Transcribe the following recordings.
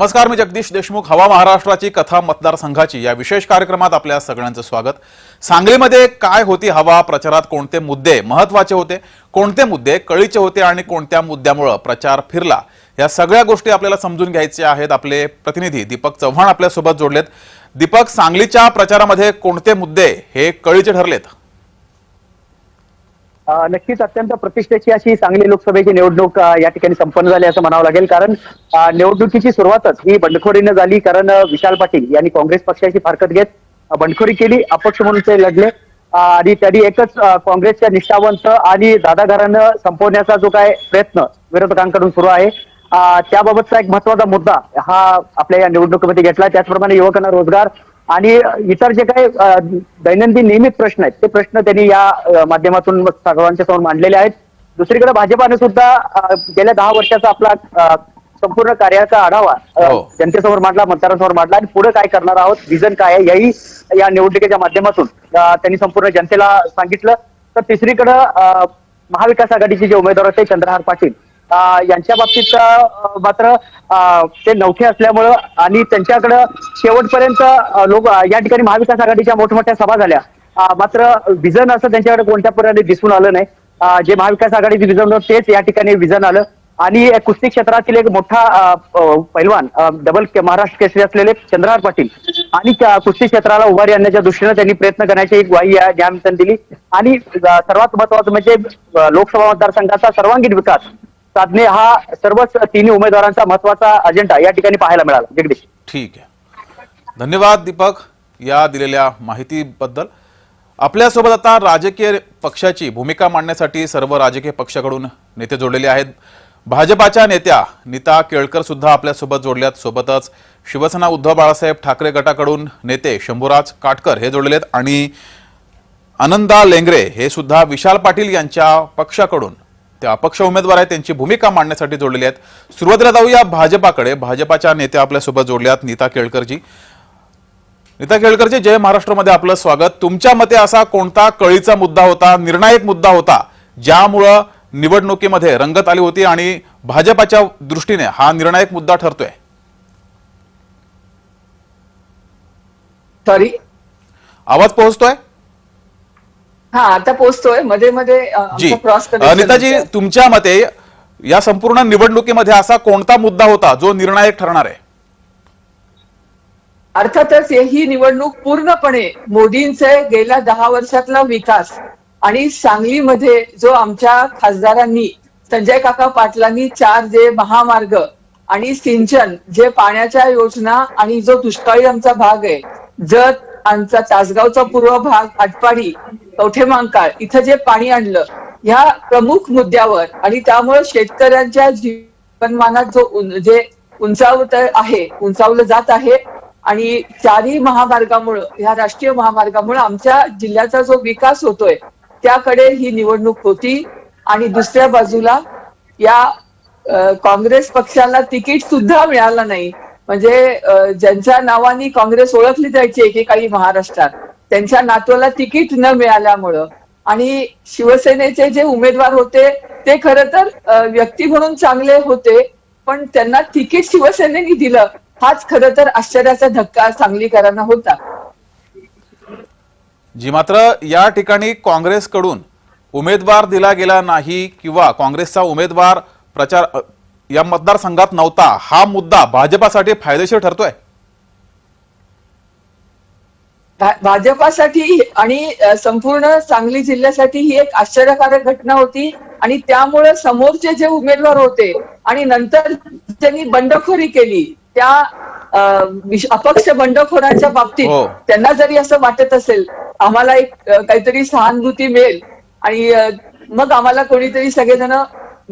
नमस्कार मी जगदीश देशमुख. हवा महाराष्ट्राची कथा मतदारसंघाची. या विशेष कार्यक्रमात आपल्या सगळ्यांचं स्वागत. सांगलीमध्ये काय होती हवा? प्रचारात कोणते मुद्दे महत्त्वाचे होते? कोणते मुद्दे कळीचे होते आणि कोणत्या मुद्द्यामुळं प्रचार फिरला? या सगळ्या गोष्टी आपल्याला समजून घ्यायच्या आहेत आपले प्रतिनिधी दीपक चव्हाण आपल्यासोबत जोडलेत. दीपक सांगलीच्या प्रचारामध्ये कोणते मुद्दे हे कळीचे ठरलेत? नक्कीच अत्यंत प्रतिष्ठेची अशी सांगली लोकसभेची निवडणूक या ठिकाणी संपन्न झाली असं म्हणावं लागेल. कारण निवडणुकीची सुरुवातच ही बंडखोरीनं झाली. कारण विशाल पाटील यांनी काँग्रेस पक्षाची फारकत घेत बंडखोरी केली. अपक्ष म्हणून ते लढले. आणि त्यांनी एकच काँग्रेसच्या निष्ठावंत आणि दादाघरानं संपवण्याचा जो काय प्रयत्न विरोधकांकडून सुरू आहे त्याबाबतचा एक महत्त्वाचा मुद्दा हा आपल्या या निवडणुकीमध्ये घेतला. त्याचप्रमाणे युवकांना रोजगार आणि इतर जे काही दैनंदिन नियमित प्रश्न आहेत ते प्रश्न त्यांनी या माध्यमातून सर्वांच्या समोर मांडलेले आहेत दुसरीकडे भाजपाने सुद्धा गेल्या दहा वर्षाचा आपला संपूर्ण कार्याचा आढावा हो. जनतेसमोर मांडला मतदारांसमोर मांडला आणि पुढे काय करणार आहोत विजन काय आहे याही या निवडणुकीच्या माध्यमातून त्यांनी संपूर्ण जनतेला सांगितलं तर तिसरीकडे महाविकास आघाडीचे जे उमेदवार होते चंद्रहार पाटील यांच्या बाबतीत मात्र ते नवखे असल्यामुळं आणि त्यांच्याकडं शेवटपर्यंत लोक या ठिकाणी महाविकास आघाडीच्या मोठमोठ्या सभा झाल्या. मात्र विजन असं त्यांच्याकडे कोणत्या प्रकारे दिसून आलं नाही. जे महाविकास आघाडीचे विजन होतं तेच या ठिकाणी विजन आलं. आणि कुस्ती क्षेत्रातील एक मोठा पैलवान डबल महाराष्ट्र केसरी असलेले चंद्रहार पाटील आणि कुस्ती क्षेत्राला उभारी आणण्याच्या दृष्टीनं त्यांनी प्रयत्न करण्याची एक ग्वाही या निमित्तानं दिली. आणि सर्वात महत्वाचं म्हणजे लोकसभा मतदारसंघाचा सर्वांगीण विकास साधणे हा सर्वच तिन्ही उमेदवारांचा महत्त्वाचा अजेंडा या ठिकाणी पाहायला मिळाला. जगदीश. ठीक आहे. धन्यवाद दीपक या दिलेल्या माहितीबद्दल. आपल्यासोबत आता राजकीय पक्षाची भूमिका मांडण्यासाठी सर्व राजकीय पक्षाकडून नेते जोडलेले आहेत. भाजपाच्या नेत्या नीता केळकर सुद्धा आपल्यासोबत जोडल्यात. सोबतच शिवसेना उद्धव बाळासाहेब ठाकरे गटाकडून नेते शंभूराज काटकर हे जोडलेले आहेत. आणि आनंदा लेंगरे हे सुद्धा विशाल पाटील यांच्या पक्षाकडून ते अपक्ष उमेदवार आहेत त्यांची भूमिका मांडण्यासाठी जोडलेली आहेत. सुरुवातीला जाऊया भाजपाकडे. भाजपाच्या नेत्या आपल्यासोबत जोडल्यात नीता केळकरजी. नीता केळकरजी जय महाराष्ट्रामध्ये आपलं स्वागत. तुमच्या मते असा कोणता कळीचा मुद्दा होता निर्णायक मुद्दा होता ज्यामुळं निवडणुकीमध्ये रंगत आली होती आणि भाजपाच्या दृष्टीने हा निर्णायक मुद्दा ठरतोय? सॉरी आवाज पोहोचतोय? हा आता पोहोचतोय. मध्ये मध्ये क्रॉस अ, नीताजी तुमच्या मते या संपूर्ण निवडणुकीमध्ये असा कोणता मुद्दा होता जो निर्णायक ठरणार आहे? अर्थातच ही निवडणूक पूर्णपणे मोदींचे गेल्या दहा वर्षातला विकास आणि सांगलीमध्ये जो आमच्या खासदारांनी संजय काका पाटलांनी चार जे महामार्ग आणि सिंचन जे पाण्याच्या योजना आणि जो दुष्काळी आमचा भाग आहे जत आमचा तासगावचा पूर्व भाग आटपाडी कवठेमांकाळ. इथं जे पाणी आणलं ह्या प्रमुख मुद्द्यावर आणि त्यामुळे शेतकऱ्यांच्या जीवनमानात जो जे उंचावत आहे उंचावलं जात आहे आणि चारही महामार्गामुळं ह्या राष्ट्रीय महामार्गामुळे आमच्या जिल्ह्याचा जो विकास होतोय त्याकडे ही निवडणूक होती आणि दुसऱ्या बाजूला या काँग्रेस पक्षाला तिकीट सुद्धा मिळालं नाही. म्हणजे ज्यांच्या नावाने काँग्रेस ओळखली जायची एकेकाळी महाराष्ट्रात. त्यांच्या नातवाला तिकीट न मिळाल्यामुळं. आणि शिवसेनेचे जे उमेदवार होते ते खर तर व्यक्ती म्हणून चांगले होते पण त्यांना तिकीट शिवसेनेने दिलं हाच खर तर आश्चर्याचा धक्का सांगलीकरांना होता. जी मात्र या ठिकाणी काँग्रेसकडून उमेदवार दिला गेला नाही किंवा काँग्रेसचा उमेदवार प्रचार या मतदारसंघात नव्हता हा मुद्दा भाजपासाठी फायदेशीर ठरतोय. भाजपासाठी आणि संपूर्ण सांगली जिल्ह्यासाठी ही एक आश्चर्यकारक घटना होती आणि त्यामुळे समोरचे जे उमेदवार होते आणि नंतर त्यांनी बंडखोरी केली त्या अपक्ष बंडखोरांच्या बाबतीत हो. त्यांना जरी असं वाटत असेल आम्हाला एक काहीतरी सहानुभूती मिळेल आणि मग आम्हाला कोणीतरी सगळेजण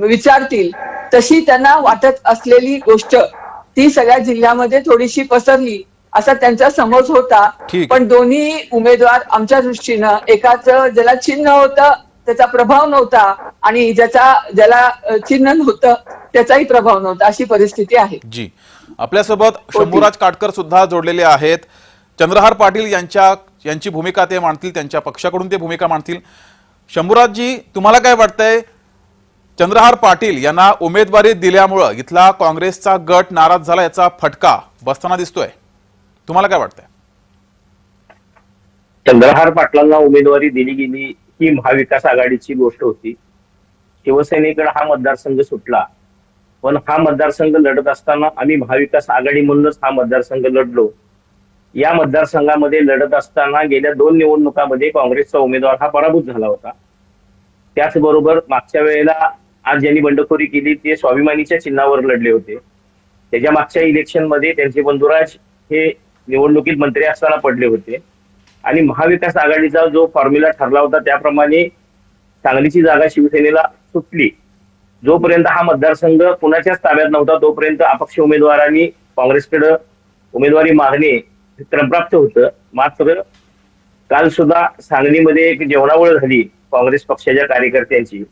विचारतील तशी त्यांना वाटत असलेली गोष्ट ती सगळ्या जिल्ह्यामध्ये थोडीशी पसरली असा त्यांचा समज होता. पण दोन्ही उमेदवार आमच्या दृष्टीनं एकाच ज्याला चिन्ह होतं त्याचा प्रभाव नव्हता आणि ज्याचा ज्याला चिन्ह नव्हतं त्याचाही प्रभाव नव्हता. अशी परिस्थिती आहे. जी. आपल्यासोबत शंभूराज काटकर सुद्धा जोडलेले आहेत. चंद्रहार पाटील यांच्या यांची भूमिका ते मांडतील त्यांच्या पक्षाकडून ते भूमिका मांडतील. शंभूराजजी तुम्हाला काय वाटतंय? चंद्रहार पाटील यांना उमेदवारी दिल्यामुळं इथला काँग्रेसचा गट नाराज झाला याचा फटका बसताना दिसतोय. तुम्हाला काय वाटतंय? चंद्रहार पाटलांना उमेदवारी दिली गेली ही महाविकास आघाडीची गोष्ट होती. शिवसेनेकडे हा मतदारसंघ सुटला. पण हा मतदारसंघ लढत असताना आम्ही महाविकास आघाडी म्हणूनच हा मतदारसंघ लढलो. या मतदारसंघामध्ये लढत असताना गेल्या दोन निवडणुकामध्ये काँग्रेसचा उमेदवार हा पराभूत झाला होता. त्याचबरोबर मागच्या वेळेला आज ज्यांनी बंडखोरी केली ते स्वाभिमानीच्या चिन्हावर लढले होते. त्याच्या मागच्या इलेक्शनमध्ये त्यांचे बंधुराज हे निवडणुकीत मंत्री असताना पडले होते. आणि महाविकास आघाडीचा जो फॉर्म्युला ठरला होता त्याप्रमाणे सांगलीची जागा शिवसेनेला सुटली. जोपर्यंत हा मतदारसंघ कुणाच्याच ताब्यात नव्हता तोपर्यंत अपक्ष उमेदवारांनी काँग्रेसकडे उमेदवारी मागणे क्रमप्राप्त होतं. मात्र काल सुद्धा सांगलीमध्ये एक जेवणावळ झाली काँग्रेस पक्षाच्या कार्यकर्त्यांची.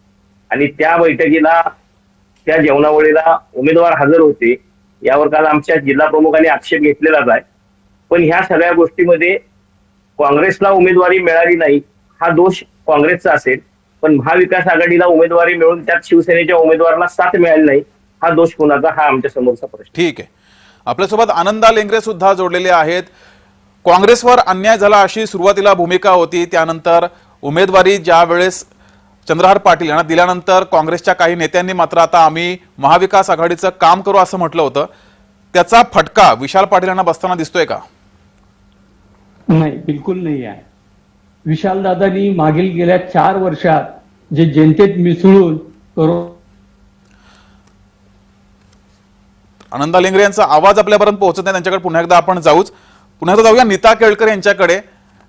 आणि त्या बैठकीला त्या जेवणावळीला उमेदवार हजर होते. यावर काल आमच्या जिल्हा प्रमुखांनी आक्षेप घेतलेलाच आहे. पण ह्या सगळ्या गोष्टीमध्ये काँग्रेसला उमेदवारी मिळाली नाही हा दोष काँग्रेसचा असेल. पण महाविकास आघाडीला उमेदवारी मिळून त्यात शिवसेनेच्या उमेदवाराला साथ मिळाली नाही हा दोष कोणाचा हा आमच्या समोरचा प्रश्न ठीक आहे. आपल्यासोबत आनंदा लेंगरे सुद्धा जोडलेले आहेत. काँग्रेसवर अन्याय झाला अशी सुरुवातीला भूमिका होती. त्यानंतर उमेदवारी ज्या वेळेस चंद्रहार पाटील यांना दिल्यानंतर काँग्रेसच्या काही नेत्यांनी मात्र आता आम्ही महाविकास आघाडीचं काम करू असं म्हटलं होतं. त्याचा फटका विशाल पाटील यांना बसताना दिसतोय का? नाही बिलकुल नाही आहे. विशालदादांनी मागील गेल्या चार वर्षात जे जनतेत मिसळून करो आनंदा लेंगरे यांचा आवाज आपल्यापर्यंत पोहोचत नाही. त्यांच्याकडे पुन्हा एकदा आपण जाऊच. पुन्हा एकदा जाऊया नीता केळकर यांच्याकडे.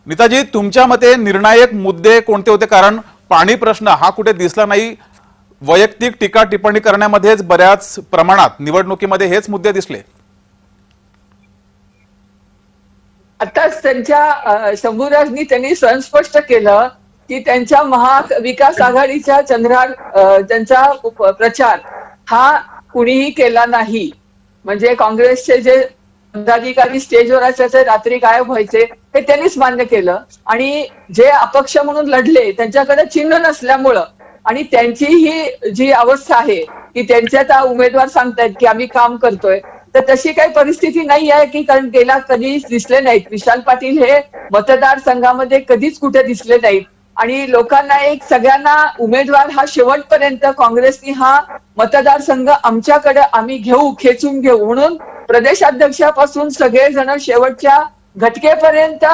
नीताजी तुमच्या मते निर्णायक मुद्दे कोणते होते? कारण पाणी प्रश्न हा कुठे दिसला नाही. वैयक्तिक टीका टिप्पणी करण्यामध्येच बऱ्याच प्रमाणात निवडणुकीमध्ये हेच मुद्दे दिसले. आताच त्यांच्या शंभूराजनी त्यांनी स्वयंस्पष्ट केलं की त्यांच्या महाविकास आघाडीच्या चंद्रहार त्यांचा प्रचार हा कुणीही केला नाही. म्हणजे काँग्रेसचे जे पदाधिकारी स्टेजवर असायचे रात्री गायब व्हायचे हे त्यांनीच मान्य केलं. आणि जे अपक्ष म्हणून लढले त्यांच्याकडे चिन्ह नसल्यामुळं आणि त्यांची ही जी अवस्था आहे की त्यांच्या त्या उमेदवार सांगतायत की आम्ही काम करतोय तर तशी काही परिस्थिती नाही आहे की कारण गेला कधीच दिसले नाहीत. विशाल पाटील हे मतदारसंघामध्ये कधीच कुठे दिसले नाहीत. आणि लोकांना एक सगळ्यांना उमेदवार हा शेवटपर्यंत काँग्रेसनी हा मतदारसंघ आमच्याकडे आम्ही घेऊ खेचून घेऊ. म्हणून प्रदेशाध्यक्षापासून सगळेजण शेवटच्या घटकेपर्यंत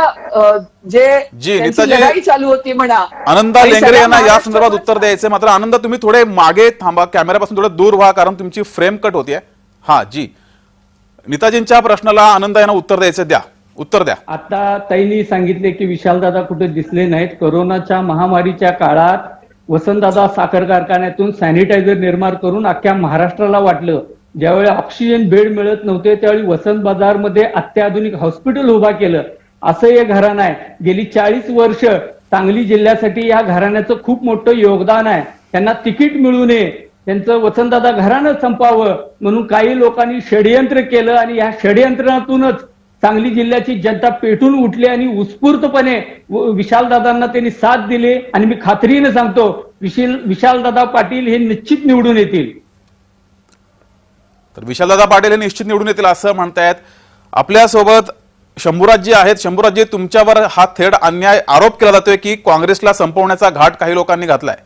जे जी, त्यांची नीताजी, लढाई चालू होती म्हणा. आनंदा लेंगरे यांना या संदर्भात उत्तर द्यायचे मात्र आनंदा तुम्ही थोडे मागे थांबा. कॅमेऱ्यापासून थोडं दूर व्हा कारण तुमची फ्रेम कट होतीये. हा जी. नीताजींच्या प्रश्नाला आनंद यांना उत्तर द्यायचं द्या. उत्तर द्या. आता ताईंनी सांगितले की विशालदादा कुठे दिसले नाहीत. कोरोनाच्या महामारीच्या काळात वसंतदादा साखर कारखान्यातून सॅनिटायझर निर्माण करून अख्ख्या महाराष्ट्राला वाटलं. ज्यावेळी ऑक्सिजन बेड मिळत नव्हते त्यावेळी वसंत बाजारमध्ये अत्याधुनिक हॉस्पिटल उभा केलं. असं हे घराणं आहे. गेली चाळीस वर्ष सांगली जिल्ह्यासाठी या घराण्याचं खूप मोठं योगदान आहे. त्यांना तिकीट मिळू नये. त्यांचं वसंतदादा घरानं संपावं म्हणून काही लोकांनी षडयंत्र केलं आणि या षडयंत्रातूनच सांगली जिल्ह्याची जनता पेटून उठली आणि उत्स्फूर्तपणे विशालदादांना त्यांनी साथ दिली. आणि मी खात्रीने सांगतो विशाल विशालदादा पाटील हे निश्चित निवडून येतील. तर विशालदादा पाटील हे निश्चित निवडून येतील असं म्हणतायत. आपल्यासोबत शंभूराजी आहेत. शंभूराजी तुमच्यावर हा थेट अन्याय आरोप केला जातोय की काँग्रेसला संपवण्याचा घाट काही लोकांनी घातलाय.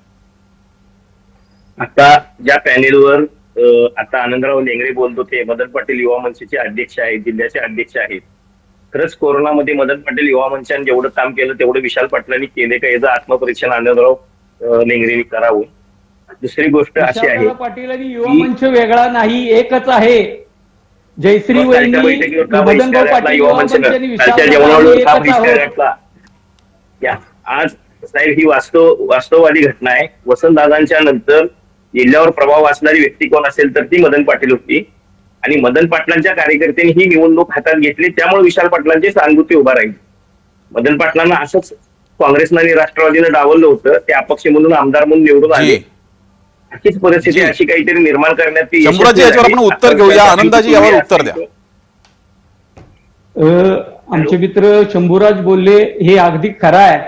आता ज्या पॅनेलवर आता आनंदराव लेंगरे बोलत होते मदन पाटील युवा मंचचे अध्यक्ष आहेत जिल्ह्याचे अध्यक्ष आहेत. खरंच कोरोनामध्ये मदन पाटील युवा मंचाने जेवढं काम केलं तेवढं विशाल पाटलांनी केले का याचं आत्मपरीक्षण आनंदराव अ, लेंगरेंनी करावं. दुसरी गोष्ट अशी आहे पाटील आणि युवा मंच वेगळा नाही एकच आहे. जयश्री आज साहेब ही वास्तव वास्तववादी घटना आहे. वसंतदादांच्या नंतर जिल्ह्यावर प्रभाव असणारी व्यक्ती कोण असेल तर ती मदन पाटील होती आणि मदन पाटलांच्या कार्यकर्त्यांनी ही निवडणूक हातात घेतली त्यामुळे विशाल पाटलांची सहानुभूती उभा राहील मदन पाटलांना असंच काँग्रेसनं आणि राष्ट्रवादीनं डावललं होतं ते अपक्ष म्हणून आमदार म्हणून निवडून आले अशीच परिस्थिती. अशी काहीतरी निर्माण करण्यात. आपण उत्तर घेऊया. आनंदाजी, यावर उत्तर द्या. आमचे मित्र शंभूराज बोलले हे अगदी खरं आहे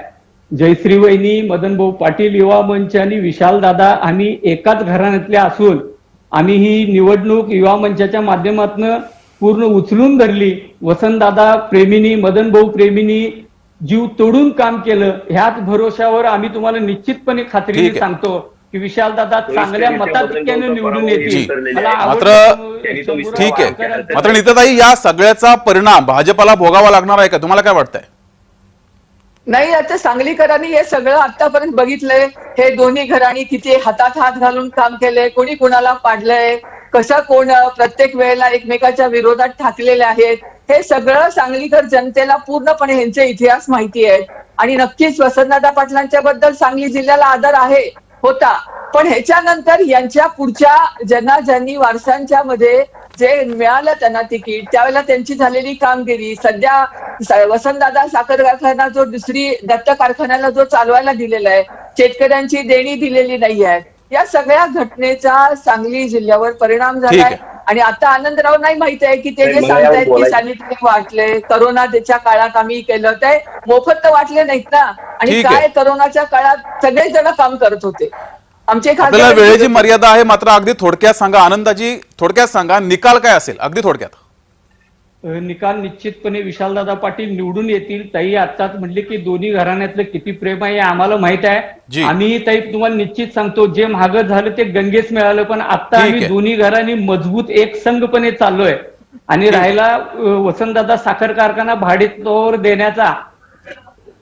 जयश्री वहिनी मदन भाऊ पाटील युवा मंच आणि विशाल दादा आम्ही एकाच घराण्यातले असून आम्ही ही निवडणूक युवा मंचाच्या माध्यमातून पूर्ण उचलून धरली. वसंतदादा प्रेमिनी मदन भाऊ प्रेमिनी जीव तोडून काम केलं. ह्याच भरोशावर आम्ही तुम्हाला निश्चितपणे खात्रीने. सांगतो की विशाल दादा चांगल्या मताधिक्याने निवडून. येतील. मात्र- ठीक आहे. मात्र निताताई या सगळ्याचा परिणाम भाजपला भोगावा लागणार आहे का? तुम्हाला काय वाटतंय? नाही आता सांगलीकरांनी हे सगळं आतापर्यंत बघितलंय. हे दोन्ही घराणी किती हातात हात घालून काम केलंय कोणी कुणाला पाडलंय कसं कोण प्रत्येक वेळेला एकमेकाच्या विरोधात ठाकलेले आहेत. हे सगळं सांगलीकर जनतेला पूर्णपणे ह्यांचे इतिहास माहिती आहे आणि नक्कीच वसंतदादा पाटलांच्या बद्दल सांगली जिल्ह्याला आदर आहे होता. पण ह्याच्यानंतर यांच्या पुढच्या ज्यांना ज्यांनी वारसांच्या मध्ये जे मिळालं त्यांना तिकीट त्यावेळेला त्यांची झालेली कामगिरी सध्या वसंतदादा साखर कारखाना जो दुसरी दत्त कारखान्याला जो चालवायला दिलेला आहे शेतकऱ्यांची देणी दिलेली नाही आहे या सगळ्या घटनेचा सांगली जिल्ह्यावर परिणाम झालाय. आणि आता आनंदराव नाही माहीत आहे की ते जे सांगतायत की. सॅनिटरी वाटले करोनाच्या काळात आम्ही केलं ते मोफत तर वाटले नाहीत ना आणि. काय करोनाच्या काळात सगळेच जण काम करत होते आमचे वेळेची मर्यादा आहे मात्र अगदी थोडक्यात सांगा आनंदाची थोडक्यात सांगा निकाल काय असेल अगदी थोडक्यात निकाल निश्चितपणे विशालदादा पाटील निवडून येतील. ताई आत्ताच म्हणले की दोन्ही घराण्यातलं किती प्रेम आहे हे आम्हाला माहीत. आहे. आम्ही ताई तुम्हाला निश्चित सांगतो जे महाग झालं ते गंगेच मिळालं पण आता आम्ही. दोन्ही घरांनी मजबूत एक संघपणे चाललोय. आणि राहिला वसंतदादा साखर कारखाना भाडेतोर देण्याचा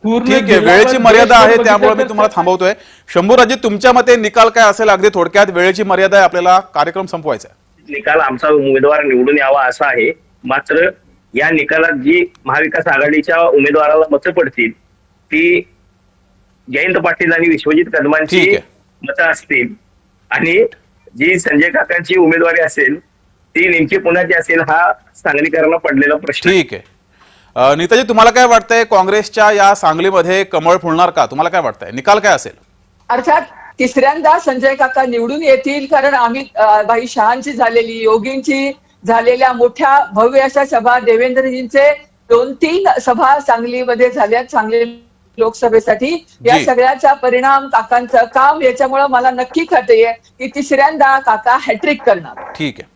पूर्ण ठीक आहे. वेळेची मर्यादा आहे त्यामुळे मी तुम्हाला तर- थांबवतोय. शंभूराजी तुमच्या मते निकाल काय असेल अगदी थोडक्यात? वेळेची मर्यादा आहे आपल्याला कार्यक्रम संपवायचा निकाल आमचा उमेदवार निवडून यावा असा आहे. मात्र या निकालात जी महाविकास आघाडीच्या उमेदवाराला मतं पडतील ती जयंत पाटील आणि विश्वजित कदमांची. मतं असतील. आणि जी संजय काकांची उमेदवारी असेल ती नेमकी पुण्याची असेल हा सांगलीकरांना पडलेला प्रश्न. ठीक आहे. नीताजी तुम्हाला काय वाटतंय? काँग्रेसच्या या सांगलीमध्ये कमळ फुलणार का? तुम्हाला काय वाटतंय? निकाल काय असेल? अर्थात तिसऱ्यांदा संजय काका निवडून येतील कारण आम्ही भाई शहांची झालेली योगींची झालेल्या मोठ्या भव्य अशा सभा देवेंद्रजींचे दोन तीन सभा सांगलीमध्ये झाल्यात सांगली लोकसभेसाठी. या. सगळ्याचा परिणाम काकांचं काम याच्यामुळे मला नक्की खात्री आहे की तिसऱ्यांदा काका हॅट्रिक करणार. ठीक आहे.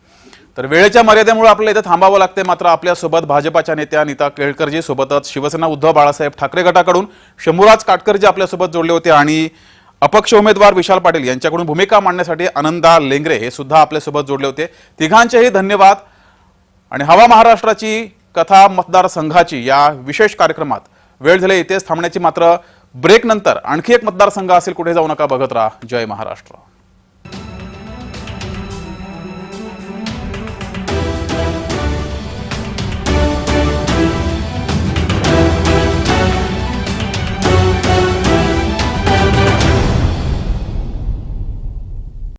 तर वेळेच्या मर्यादेमुळे आपल्याला इथे थांबावं लागते मात्र आपल्यासोबत भाजपाच्या नेत्या नीता केळकरजी सोबतच शिवसेना उद्धव बाळासाहेब ठाकरे गटाकडून. शंभूराज काटकरजी आपल्यासोबत जोडले होते आणि अपक्ष उमेदवार विशाल पाटील यांच्याकडून भूमिका मांडण्यासाठी आनंदा लेंगरे हे सुद्धा आपल्यासोबत जोडले होते. तिघांचेही धन्यवाद. आणि हवा महाराष्ट्राची कथा मतदारसंघाची या विशेष कार्यक्रमात वेळ झाली इथेच थांबण्याची मात्र ब्रेक नंतर आणखी एक मतदारसंघ असेल कुठे जाऊ नका बघत राहा. जय महाराष्ट्र.